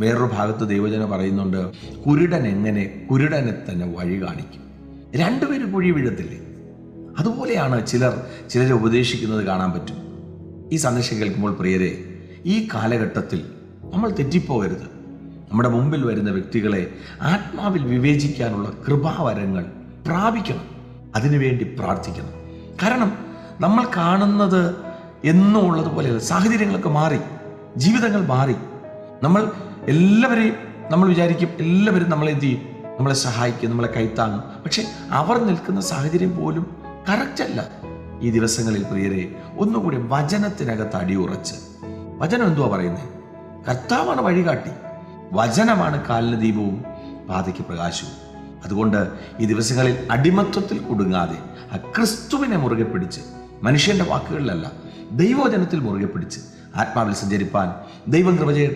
വേറൊരു ഭാഗത്ത് ദൈവജനം പറയുന്നുണ്ട് കുരുടൻ എങ്ങനെ കുരുടനെ തന്നെ വഴി കാണിക്കും? രണ്ടുപേരും കുഴി വീഴത്തില്ലേ? അതുപോലെയാണ് ചിലർ ചിലരെ ഉപദേശിക്കുന്നത് കാണാൻ പറ്റും. ഈ സന്ദേശം കേൾക്കുമ്പോൾ പ്രിയരെ ഈ കാലഘട്ടത്തിൽ നമ്മൾ തെറ്റിപ്പോകരുത്. നമ്മുടെ മുമ്പിൽ വരുന്ന വ്യക്തികളെ ആത്മാവിൽ വിവേചിക്കാനുള്ള കൃപാവരങ്ങൾ പ്രാപിക്കണം. അതിനുവേണ്ടി പ്രാർത്ഥിക്കണം. കാരണം നമ്മൾ കാണുന്നത് എന്നും ഉള്ളതുപോലെയല്ല സാഹചര്യങ്ങളൊക്കെ മാറി ജീവിതങ്ങൾ മാറി. നമ്മൾ എല്ലാവരെയും നമ്മൾ വിചാരിക്കും എല്ലാവരും നമ്മളെ എന്ത് ചെയ്യും? നമ്മളെ സഹായിക്കും നമ്മളെ കൈത്താങ്ങും. പക്ഷെ അവർ നിൽക്കുന്ന സാഹചര്യം പോലും കറക്റ്റ് അല്ല. ഈ ദിവസങ്ങളിൽ പ്രിയരെ ഒന്നുകൂടി വചനത്തിനകത്ത് അടിയുറച്ച് വചനം എന്തുവാ പറയുന്നത് കർത്താവാണ് വഴികാട്ടി. വചനമാണ് കാലിന് ദീപവും പാതയ്ക്ക് പ്രകാശവും. അതുകൊണ്ട് ഈ ദിവസങ്ങളിൽ അടിമത്വത്തിൽ കുടുങ്ങാതെ ആ ക്രിസ്തുവിനെ മുറുകെ പിടിച്ച് മനുഷ്യന്റെ വാക്കുകളിലല്ല ദൈവവചനത്തിൽ മുറുകെ പിടിച്ച് ആത്മാവിൽ സഞ്ചരിപ്പാൻ ദൈവം കൃപ